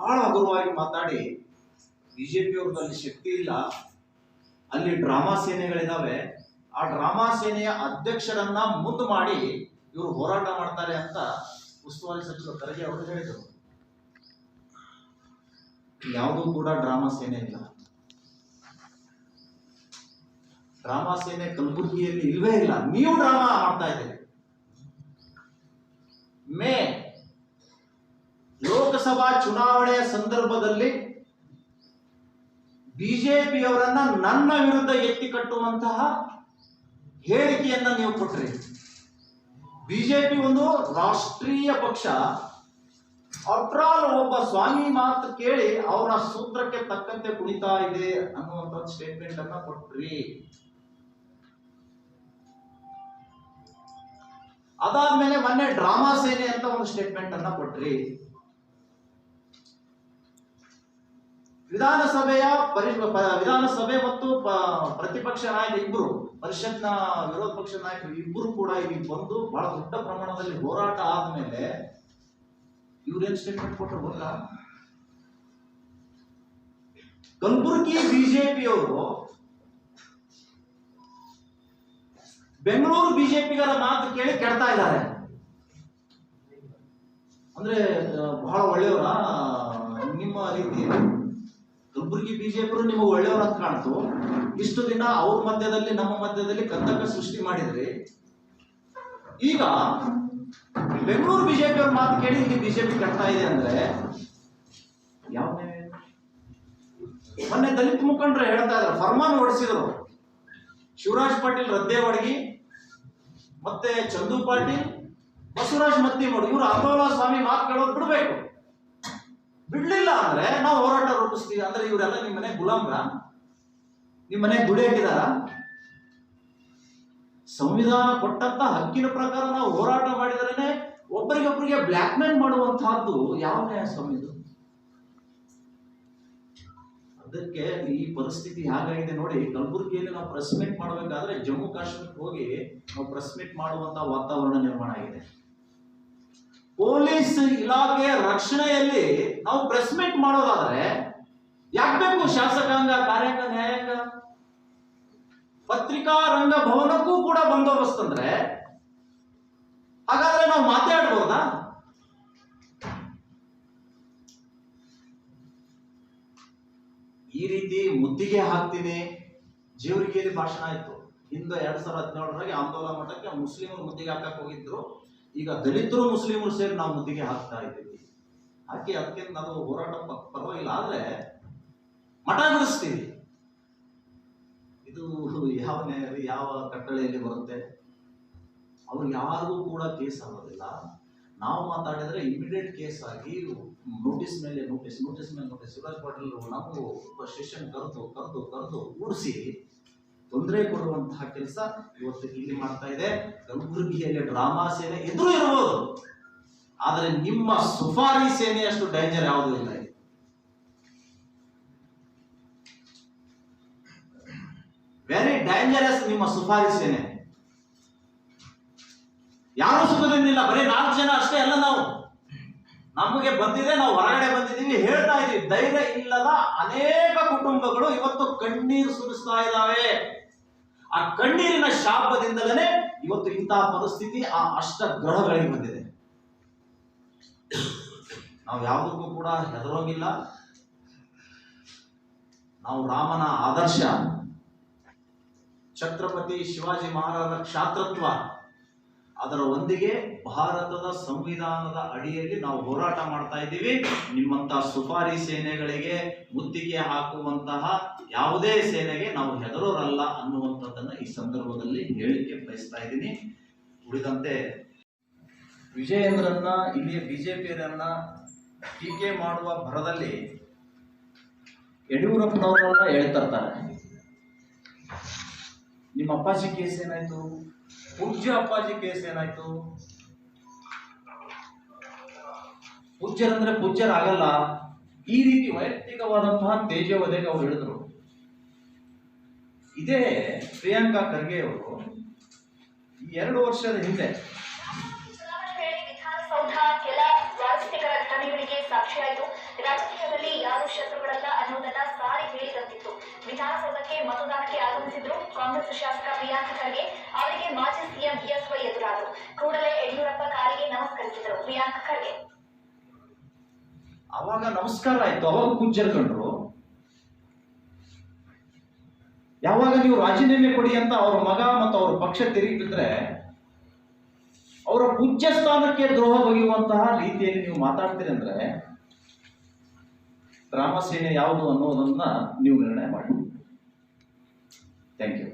ಬಹಳ ಹಗುರವಾಗಿ ಮಾತಾಡಿ ಬಿಜೆಪಿ ಅವ್ರದ್ದು ಶಕ್ತಿ ಇಲ್ಲ. ಅಲ್ಲಿ ಡ್ರಾಮಾ ಸೇನೆಗಳಿದಾವೆ. ಆ ಡ್ರಾಮಾ ಸೇನೆಯ ಅಧ್ಯಕ್ಷರನ್ನ ಮುಂದೆ ಮಾಡಿ ಇವರು ಹೋರಾಟ ಮಾಡ್ತಾರೆ ಅಂತ ಉಸ್ತುವಾರಿ ಸಚಿವ ಖರ್ಗೆ ಅವರು ಹೇಳಿದರು. ಯಾವುದೂ ಕೂಡ ಡ್ರಾಮಾ ಸೇನೆ ಇಲ್ಲ. ಡ್ರಾಮಾ ಸೇನೆ ಕಲಬುರಗಿಯಲ್ಲಿ ಇಲ್ವೇ ಇಲ್ಲ. ನೀವು ಡ್ರಾಮಾ ಮಾಡ್ತಾ ಇದ್ದೀರಿ. ಮೇ ಲೋಕಸಭಾ ಚುನಾವಣೆಯ ಸಂದರ್ಭದಲ್ಲಿ ಬಿಜೆಪಿಯವರನ್ನ ನನ್ನ ವಿರುದ್ಧ ಎತ್ತಿ ಕಟ್ಟುವಂತಹ ಹೇಳಿಕೆಯನ್ನ ನೀವು ಕೊಟ್ರಿ. ಬಿಜೆಪಿ ಒಂದು ರಾಷ್ಟ್ರೀಯ ಪಕ್ಷ. ಅಟ್ರಾಲ್ ಒಬ್ಬ ಸ್ವಾಮಿ ಮಾತು ಕೇಳಿ ಅವರ ಸೂತ್ರಕ್ಕೆ ತಕ್ಕಂತೆ ಕುಣಿತಾ ಇದೆ ಅನ್ನುವಂತ ಸ್ಟೇಟ್ಮೆಂಟ್ ಅನ್ನ ಕೊಟ್ರಿ. ಅದಾದ್ಮೇಲೆ ಮೊನ್ನೆ ಡ್ರಾಮಾ ಸೇನೆ ಅಂತ ಒಂದು ಸ್ಟೇಟ್ಮೆಂಟ್ ಅನ್ನ ಕೊಟ್ರಿ. ವಿಧಾನಸಭೆಯ ಪರಿ ವಿಧಾನಸಭೆ ಮತ್ತು ಪ್ರತಿಪಕ್ಷ ನಾಯಕ ಇಬ್ಬರು ಪರಿಷತ್ನ ವಿರೋಧ ಪಕ್ಷ ನಾಯಕರು ಇಬ್ಬರು ಕೂಡ ಇಲ್ಲಿ ಬಂದು ಬಹಳ ದೊಡ್ಡ ಪ್ರಮಾಣದಲ್ಲಿ ಹೋರಾಟ ಆದ್ಮೇಲೆ ಇವ್ರೇನ್ ಸ್ಟೇಟ್ಮೆಂಟ್ ಕೊಟ್ಟರು ಗೊತ್ತಾ? ಕಲಬುರಗಿ ಬಿಜೆಪಿಯವರು ಬೆಂಗಳೂರು ಬಿಜೆಪಿಗರ ಮಾತು ಕೇಳಿ ಕೆಡ್ತಾ ಇದ್ದಾರೆ. ಅಂದ್ರೆ ಬಹಳ ಒಳ್ಳೆಯವರ? ನಿಮ್ಮ ರೀತಿ? ಕಲಬುರಗಿ ಬಿಜೆಪಿ ನಿಮಗೆ ಒಳ್ಳೆಯವರು ಅಂತ ಕಾಣ್ತು. ಇಷ್ಟು ದಿನ ಅವ್ರ ಮಧ್ಯದಲ್ಲಿ, ನಮ್ಮ ಮಧ್ಯದಲ್ಲಿ ಕಂದಕ ಸೃಷ್ಟಿ ಮಾಡಿದ್ರಿ. ಈಗ ಬೆಂಗಳೂರು ಬಿಜೆಪಿ ಅವ್ರ ಮಾತು ಕೇಳಿ ಇಲ್ಲಿ ಬಿಜೆಪಿ ಕಟ್ತಾ ಇದೆ ಅಂದ್ರೆ ಯಾವ ಮೊನ್ನೆ ದಲಿತ ಮುಖಂಡ್ರೆ ಹೇಳ್ತಾ ಇದ್ರು, ಫರ್ಮಾನ್ ಹೊಡಿಸಿದ್ರು. ಶಿವರಾಜ್ ಪಾಟೀಲ್, ರದ್ದೇವಡಗಿ, ಮತ್ತೆ ಚಂದು ಪಾಟೀಲ್, ಬಸವರಾಜ್ ಮತ್ತಿಮೂಡು ಇವರು ಅಂಗೋಲ ಸ್ವಾಮಿ ಮಾತು ಕೇಳೋದು ಬಿಡ್ಬೇಕು. ಬಿಡ್ಲಿಲ್ಲ ಅಂದ್ರೆ ನಾವು ಹೋರಾಟ ರೂಪಿಸ್ತೀವಿ. ಅಂದ್ರೆ ಇವರೆಲ್ಲ ನಿಮ್ಮ ಮನೆ ಗುಲಾಮ್ರ? ನಿಮ್ಮ ಮನೆ ದುಡಿಯಾಕಿದಾರ ಸಂವಿಧಾನ ಕೊಟ್ಟಂತ ಹಕ್ಕಿನ ಪ್ರಕಾರ ನಾವು ಹೋರಾಟ ಮಾಡಿದ್ರೇನೆ ಒಬ್ಬರಿಗೊಬ್ಬರಿಗೆ ಬ್ಲ್ಯಾಕ್ ಮೇಲ್ ಮಾಡುವಂತಹದ್ದು ಯಾವ ನ್ಯಾಯ ಸ್ವಾಮಿ ಇದು? ಅದಕ್ಕೆ ಈ ಪರಿಸ್ಥಿತಿ ಹೇಗಾಗಿದೆ ನೋಡಿ, ಕಲಬುರಗಿಯಲ್ಲಿ ನಾವು ಪ್ರೆಸ್ ಮೀಟ್ ಮಾಡಬೇಕಾದ್ರೆ ಜಮ್ಮು ಕಾಶ್ಮೀರಕ್ಕೆ ಹೋಗಿ ನಾವು ಪ್ರೆಸ್ ಮೀಟ್ ಮಾಡುವಂತ ವಾತಾವರಣ ನಿರ್ಮಾಣ ಆಗಿದೆ. ಪೊಲೀಸ್ ಇಲಾಖೆ ರಕ್ಷಣೆಯಲ್ಲಿ ನಾವು ಪ್ರೆಸ್ ಮೀಟ್ ಮಾಡೋದಾದ್ರೆ ಯಾಕೆ ಬೇಕು ಶಾಸಕಾಂಗ, ಕಾರ್ಯಾಂಗ, ನ್ಯಾಯಾಂಗ? ಪತ್ರಿಕಾ, ರಂಗ ಭವನಕ್ಕೂ ಕೂಡ ಬಂದೋಬಸ್ತ್ ಅಂದ್ರೆ ಹಾಗಾದ್ರೆ ನಾವು ಮಾತಾಡ್ಬೋದಾ? ಈ ರೀತಿ ಮುದ್ದಿಗೆ ಹಾಕ್ತೀನಿ ಜೀವರಿಗೆ ಭಾಷಣ ಆಯ್ತು. ಹಿಂದೆ ಎರಡ್ ಸಾವಿರದ ಹದಿನೇಳರಾಗಿ ಆಂದೋಲನ ಮಠಕ್ಕೆ ಮುಸ್ಲಿಮರು ಮುದ್ದಿಗೆ ಹಾಕಕ್ ಹೋಗಿದ್ರು. ಈಗ ದಲಿತರು ಮುಸ್ಲಿಮರು ಸೇರಿ ನಾವು ಮುದ್ದಿಗೆ ಹಾಕ್ತಾ ಇದ್ದೀವಿ. ಹಾಕಿ ಅದಕ್ಕೆ ನಾವು ಹೋರಾಟ ಪರವಾಗಿಲ್ಲ. ಆದ್ರೆ ಮಠ ಬಿಡಿಸ್ತೀವಿ ಇದು ಯಾವ ಯಾವ ಕಟ್ಟಳೆಯಲ್ಲಿ ಬರುತ್ತೆ? ಅವ್ರು ಯಾರಿಗೂ ಕೂಡ ಕೇಸ್ ಆಗೋದಿಲ್ಲ. ನಾವು ಮಾತಾಡಿದ್ರೆ ಇಮಿಡಿಯೇಟ್ ಕೇಸ್ ಆಗಿ ನೋಟಿಸ್ ಮೇಲೆ ನೋಟಿಸ್ ನೋಟಿಸ್ ಮೇಲೆ ನೋಟಿಸ್ ಶಿವರಾಜ್ ಪಾಟೀಲ್ ನಾವು ಸೆಷನ್ ಕರೆದು ಕರೆದು ಕರೆದು ಕೂಡಿಸಿ ತೊಂದರೆ ಕೊಡುವಂತಹ ಕೆಲಸ ಇವತ್ತು ಇಲ್ಲಿ ಮಾಡ್ತಾ ಇದೆ. ಕಲಬುರಗಿಯಲ್ಲಿ ಡ್ರಾಮಾ ಸೇನೆ ಎದುರು ಇರಬಹುದು. ಆದರೆ ನಿಮ್ಮ ಸುಫಾರಿ ಸೇನೆಯಷ್ಟು ಡೇಂಜರ್ ಯಾವುದೂ ಇಲ್ಲ. ವೆರಿ ಡೇಂಜರಸ್ ನಿಮ್ಮ ಸುಫಾರಿ ಸೇನೆ. ಯಾರು ಸುಖದಿಂದಿಲ್ಲ? ಬರೀ ನಾಲ್ಕು ಜನ ಅಷ್ಟೇ ಅಲ್ಲ ನಾವು. ನಮಗೆ ಬಂದಿದೆ, ನಾವು ಹೊರಗಡೆ ಬಂದಿದ್ದೀವಿ ಹೇಳ್ತಾ ಇದೀವಿ ಧೈರ್ಯ ಇಲ್ಲದ ಅನೇಕ ಕುಟುಂಬಗಳು ಇವತ್ತು ಕಣ್ಣೀರು ಸುರಿಸ್ತಾ ಇದ್ದಾವೆ. ಆ ಕಣ್ಣೀರಿನ ಶಾಪದಿಂದಲೇ ಇವತ್ತು ಇಂತಹ ಪರಿಸ್ಥಿತಿ ಆ ಅಷ್ಟ ಗ್ರಹಗಳಿಗೆ ಬಂದಿದೆ. ನಾವು ಯಾವುದಕ್ಕೂ ಕೂಡ ಹೆದರೋಗಿಲ್ಲ. ನಾವು ರಾಮನ ಆದರ್ಶ, ಛತ್ರಪತಿ ಶಿವಾಜಿ ಮಹಾರಾಜರ ಕ್ಷಾತ್ರತ್ವ ಅದರ ಒಂದಿಗೆ ಭಾರತದ ಸಂವಿಧಾನದ ಅಡಿಯಲ್ಲಿ ನಾವು ಹೋರಾಟ ಮಾಡ್ತಾ ಇದ್ದೀವಿ. ನಿಮ್ಮಂತಹ ಸುಪಾರಿ ಸೇನೆಗಳಿಗೆ ಮುತ್ತಿಗೆ ಹಾಕುವಂತಹ ಯಾವುದೇ ಸೇನೆಗೆ ನಾವು ಹೆದರೋರಲ್ಲ ಅನ್ನುವಂಥದ್ದನ್ನ ಈ ಸಂದರ್ಭದಲ್ಲಿ ಹೇಳಿಕೆ ಬಯಸ್ತಾ ಇದ್ದೀನಿ. ಉಳಿದಂತೆ ವಿಜಯೇಂದ್ರನ್ನ, ಇಲ್ಲಿಯ ಬಿಜೆಪಿಯರನ್ನ ಟೀಕೆ ಮಾಡುವ ಭರದಲ್ಲಿ ಯಡಿಯೂರಪ್ಪನವರನ್ನ ಹೇಳ್ತಿರ್ತಾರೆ ನಿಮ್ಮ ಅಪ್ಪಾಜಿ ಕೇಸ್ ಏನಾಯ್ತು? ಪೂಜ್ಯ ಅಪ್ಪಾಜಿ ಕೇಸ್ ಏನಾಯ್ತು? ಪೂಜ್ಯರಂದ್ರೆ ಪೂಜ್ಯರಾಗಲ್ಲ. ಈ ರೀತಿ ವೈಯಕ್ತಿಕವಾದಂತಹ ತೇಜವಧೆಗೆ ಅವರು ಹೇಳಿದ್ರು. ಇದೇ ಪ್ರಿಯಾಂಕಾ ಖರ್ಗೆ ಅವರು ಎರಡು ವರ್ಷದ ಹಿಂದೆ ವಿಧಾನಸೌಧ ಕೆಲ ರಾಜಕೀಯ ಘಟನೆಗಳಿಗೆ ಸಾಕ್ಷಿಯಾಯಿತು ರಾಜಕೀಯದಲ್ಲಿ ಯಾರು ಶತ್ರುಗಳಲ್ಲ ಅನ್ನೋದನ್ನ ಸಾರಿ ಹೇಳಿದಂತಿತ್ತು ವಿಧಾನಸೌಧಕ್ಕೆ ಮತದಾನಕ್ಕೆ ಆಗಮಿಸಿದ್ರು. ಕಾಂಗ್ರೆಸ್ ಶಾಸಕ ಪ್ರಿಯಾಂಕ ಖರ್ಗೆ ಅವಾಗ ನಮಸ್ಕಾರ ಆಯ್ತು. ಅವಾಗ ಪೂಜ್ಯರು ಕಂಡ್ರು. ಯಾವಾಗ ನೀವು ರಾಜೀನಾಮೆ ಕೊಡಿ ಅಂತ ಅವ್ರ ಮಗ ಮತ್ತು ಅವ್ರ ಪಕ್ಷ ತಿರುಗಿ ಬಿದ್ರೆ ಅವರ ಪೂಜ್ಯ ಸ್ಥಾನಕ್ಕೆ ದ್ರೋಹ ಬಗೆಯುವಂತಹ ರೀತಿಯಲ್ಲಿ ನೀವು ಮಾತಾಡ್ತೀರಿ ಅಂದ್ರೆ ರಾಮಸೇನೆ ಯಾವುದು ಅನ್ನೋದನ್ನ ನೀವು ನಿರ್ಣಯ ಮಾಡಿ. Thank you